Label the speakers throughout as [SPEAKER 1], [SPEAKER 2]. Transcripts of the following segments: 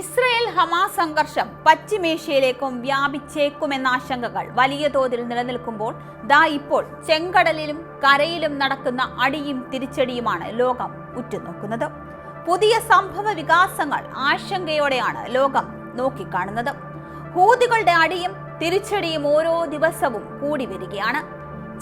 [SPEAKER 1] Israel Hamas സംഘർഷം പശ്ചിമേഷ്യയിലേക്കും വ്യാപിച്ചേക്കുമെന്ന ആശങ്കകൾ വലിയ തോതിൽ നിലനിൽക്കുമ്പോൾ ദാ ഇപ്പോൾ ചെങ്കടലിലും കരയിലും നടക്കുന്ന അടിയും തിരിച്ചടിയുമാണ് ലോകം ഉറ്റുനോക്കുന്നത്. പുതിയ സംഭവ വികാസങ്ങൾ ആശങ്കയോടെയാണ് ലോകം നോക്കിക്കാണുന്നത്. ഹൂതികളുടെ അടിയും തിരിച്ചടിയും ഓരോ ദിവസവും കൂടി വരികയാണ്.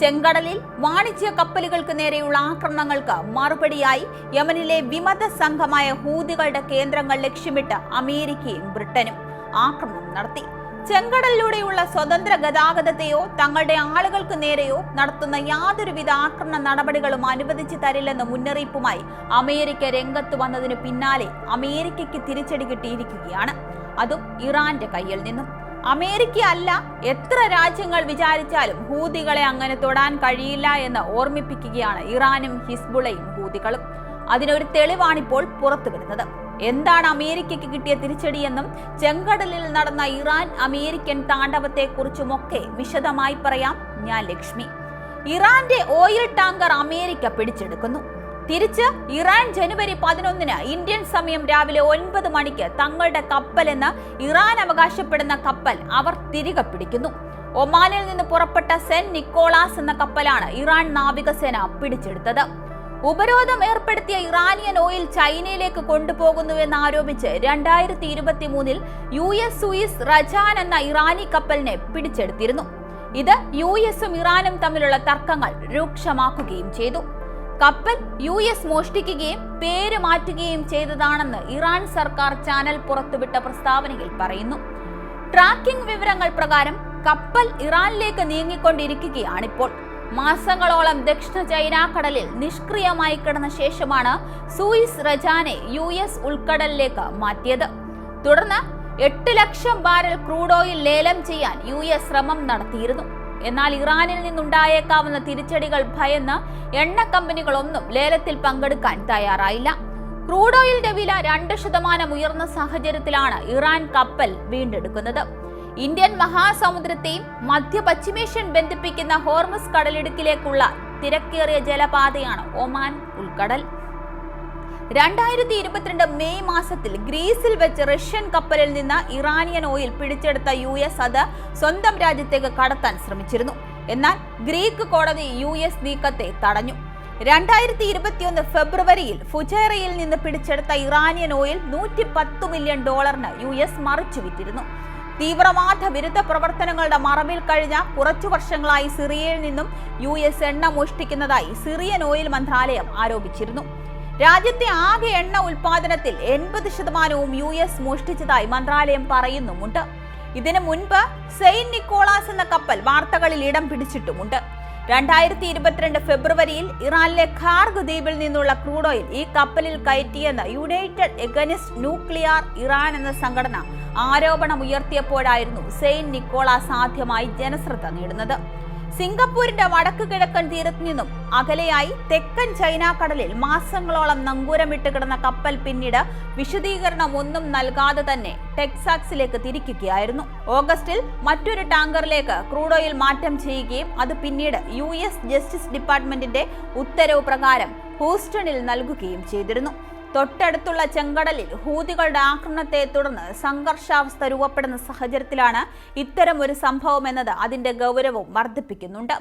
[SPEAKER 1] ചെങ്കടലിൽ വാണിജ്യ കപ്പലുകൾക്ക് നേരെയുള്ള ആക്രമണങ്ങൾക്ക് മറുപടിയായി യമനിലെ വിമത സംഘമായ ഹൂതികളുടെ കേന്ദ്രങ്ങൾ ലക്ഷ്യമിട്ട് അമേരിക്കയും ബ്രിട്ടനും ആക്രമണം നടത്തി. ചെങ്കടലിലൂടെയുള്ള സ്വതന്ത്ര ഗതാഗതത്തെയോ തങ്ങളുടെ ആളുകൾക്ക് നേരെയോ നടത്തുന്ന യാതൊരുവിധ ആക്രമണ നടപടികളും അനുവദിച്ചു തരില്ലെന്ന മുന്നറിയിപ്പുമായി അമേരിക്ക രംഗത്ത് വന്നതിന് പിന്നാലെ അമേരിക്കയ്ക്ക് തിരിച്ചടി കിട്ടിയിരിക്കുകയാണ്. അതും ഇറാന്റെ കയ്യിൽ നിന്നും. അമേരിക്ക അല്ല എത്ര രാജ്യങ്ങൾ വിചാരിച്ചാലും ഹൂതികളെ അങ്ങനെ തൊടാൻ കഴിയില്ല എന്ന് ഓർമ്മിപ്പിക്കുകയാണ് ഇറാനും ഹിസ്ബുളയും ഹൂതികളും. അതിനൊരു തെളിവാണിപ്പോൾ പുറത്തു വരുന്നത് എന്താണ് അമേരിക്കയ്ക്ക് കിട്ടിയ തിരിച്ചടിയെന്നും ചെങ്കടലിൽ നടന്ന ഇറാൻ അമേരിക്കൻ താണ്ഡവത്തെക്കുറിച്ചുമൊക്കെ വിശദമായി പറയാം ഞാൻ ലക്ഷ്മി. ഇറാന്റെ ഓയിൽ ടാങ്കർ അമേരിക്ക പിടിച്ചെടുക്കുന്നു. തിരിച്ച് ഇറാൻ ജനുവരി പതിനൊന്നിന് ഇന്ത്യൻ സമയം രാവിലെ ഒൻപത് മണിക്ക് തങ്ങളുടെ കപ്പലെന്ന് ഇറാൻ അവകാശപ്പെടുന്ന കപ്പൽ അവർ തിരികെ പിടിക്കുന്നു. ഒമാനിൽ നിന്ന് പുറപ്പെട്ട സെന്റ് നിക്കോളാസ് എന്ന കപ്പലാണ് ഇറാൻ നാവികസേന പിടിച്ചെടുത്തത്. ഉപരോധം ഏർപ്പെടുത്തിയ ഇറാനിയൻ ഓയിൽ ചൈനയിലേക്ക് കൊണ്ടുപോകുന്നുവെന്ന് ആരോപിച്ച് രണ്ടായിരത്തി ഇരുപത്തി മൂന്നിൽ യു എസ് സുയിസ് റജാൻ എന്ന ഇറാനി കപ്പലിനെ പിടിച്ചെടുത്തിരുന്നു. ഇത് യു എസും ഇറാനും തമ്മിലുള്ള തർക്കങ്ങൾ രൂക്ഷമാക്കുകയും ചെയ്തു. കപ്പൽ യു എസ് മോഷ്ടിക്കുകയും പേര് മാറ്റുകയും ചെയ്തതാണെന്ന് ഇറാൻ സർക്കാർ ചാനൽ പുറത്തുവിട്ട പ്രസ്താവനയിൽ പറയുന്നു. ട്രാക്കിംഗ് വിവരങ്ങൾ പ്രകാരം കപ്പൽ ഇറാനിലേക്ക് നീങ്ങിക്കൊണ്ടിരിക്കുകയാണിപ്പോൾ. മാസങ്ങളോളം ദക്ഷിണ ചൈന കടലിൽ നിഷ്ക്രിയമായി കിടന്ന ശേഷമാണ് സൂയിസ് റജാനെ യു എസ് ഉൾക്കടലിലേക്ക് മാറ്റിയത്. തുടർന്ന് എട്ട് ലക്ഷം ബാരൽ ക്രൂഡ് ഓയിൽ ലേലം ചെയ്യാൻ യു എസ് ശ്രമം നടത്തിയിരുന്നു. എന്നാൽ ഇറാനിൽ നിന്നുണ്ടായേക്കാവുന്ന തിരിച്ചടികൾ ഭയന്ന് എണ്ണ കമ്പനികളൊന്നും ലേലത്തിൽ പങ്കെടുക്കാൻ തയ്യാറായില്ല. ക്രൂഡ് ഓയിലിന്റെ വില രണ്ട് ശതമാനം ഉയർന്ന സാഹചര്യത്തിലാണ് ഇറാൻ കപ്പൽ വീണ്ടെടുക്കുന്നത്. ഇന്ത്യൻ മഹാസമുദ്രത്തെയും മധ്യ പശ്ചിമേഷ്യൻ ബന്ധിപ്പിക്കുന്ന ഹോർമസ് കടലിടുക്കിലേക്കുള്ള തിരക്കേറിയ ജലപാതയാണ് ഒമാൻ ഉൾക്കടൽ. രണ്ടായിരത്തി ഇരുപത്തിരണ്ട് മെയ് മാസത്തിൽ ഗ്രീസിൽ വെച്ച് റഷ്യൻ കപ്പലിൽ നിന്ന് ഇറാനിയൻ ഓയിൽ പിടിച്ചെടുത്ത യു എസ് അത് സ്വന്തം രാജ്യത്തേക്ക് കടത്താൻ ശ്രമിച്ചിരുന്നു. എന്നാൽ ഗ്രീക്ക് കോടതി യു എസ് നീക്കത്തെ തടഞ്ഞു. രണ്ടായിരത്തി ഇരുപത്തിയൊന്ന് ഫെബ്രുവരിയിൽ ഫുജൈറയിൽ നിന്ന് പിടിച്ചെടുത്ത ഇറാനിയൻ ഓയിൽ നൂറ്റി പത്ത് മില്യൺ ഡോളറിന് യു എസ് മറിച്ചു വിറ്റിരുന്നു തീവ്രവാദ വിരുദ്ധ പ്രവർത്തനങ്ങളുടെ മറവിൽ കഴിഞ്ഞ കുറച്ചു വർഷങ്ങളായി സിറിയയിൽ നിന്നും യു എസ് എണ്ണ മോഷ്ടിക്കുന്നതായി സിറിയൻ ഓയിൽ മന്ത്രാലയം ആരോപിച്ചിരുന്നു. രാജ്യത്തെ ആകെ എണ്ണ ഉൽപാദനത്തിൽ എൺപത് ശതമാനവും യു എസ് മോഷ്ടിച്ചതായി മന്ത്രാലയം പറയുന്നുമുണ്ട്. ഇതിനു മുൻപ് സെയിന്റ് നിക്കോളാസ് എന്ന കപ്പൽ വാർത്തകളിൽ ഇടം പിടിച്ചിട്ടുമുണ്ട്. രണ്ടായിരത്തി ഇരുപത്തിരണ്ട് ഫെബ്രുവരിയിൽ ഇറാനിലെ ഖാർഗ് ദ്വീപിൽ നിന്നുള്ള ക്രൂഡ് ഓയിൽ ഈ കപ്പലിൽ കയറ്റിയെന്ന് യുണൈറ്റഡ് എഗനിസ്റ്റ് ന്യൂക്ലിയർ ഇറാൻ എന്ന സംഘടന ആരോപണം ഉയർത്തിയപ്പോഴായിരുന്നു സെയിൻ നിക്കോളാസ് ആദ്യമായി ജനശ്രദ്ധ നേടുന്നത്. സിംഗപ്പൂരിന്റെ വടക്ക് കിഴക്കൻ തീരത്തു നിന്നും അകലെയായി തെക്കൻ ചൈന കടലിൽ മാസങ്ങളോളം നങ്കൂരമിട്ട് കിടന്ന കപ്പൽ പിന്നീട് വിശദീകരണം ഒന്നും നൽകാതെ തന്നെ ടെക്സാക്സിലേക്ക് തിരിക്കുകയായിരുന്നു. ഓഗസ്റ്റിൽ മറ്റൊരു ടാങ്കറിലേക്ക് ക്രൂഡ് ഓയിൽ മാറ്റം ചെയ്യുകയും അത് പിന്നീട് യു ജസ്റ്റിസ് ഡിപ്പാർട്ട്മെന്റിന്റെ ഉത്തരവ് പ്രകാരം ഹൂസ്റ്റണിൽ നൽകുകയും ചെയ്തിരുന്നു. തൊട്ടടുത്തുള്ള ചെങ്കടലിൽ ഹൂതികളുടെ ആക്രമണത്തെ തുടർന്ന് സംഘർഷാവസ്ഥ രൂപപ്പെടുന്ന സാഹചര്യത്തിലാണ് ഇത്തരം ഒരു സംഭവം എന്നത് അതിന്റെ ഗൗരവം വർദ്ധിപ്പിക്കുന്നുണ്ട്.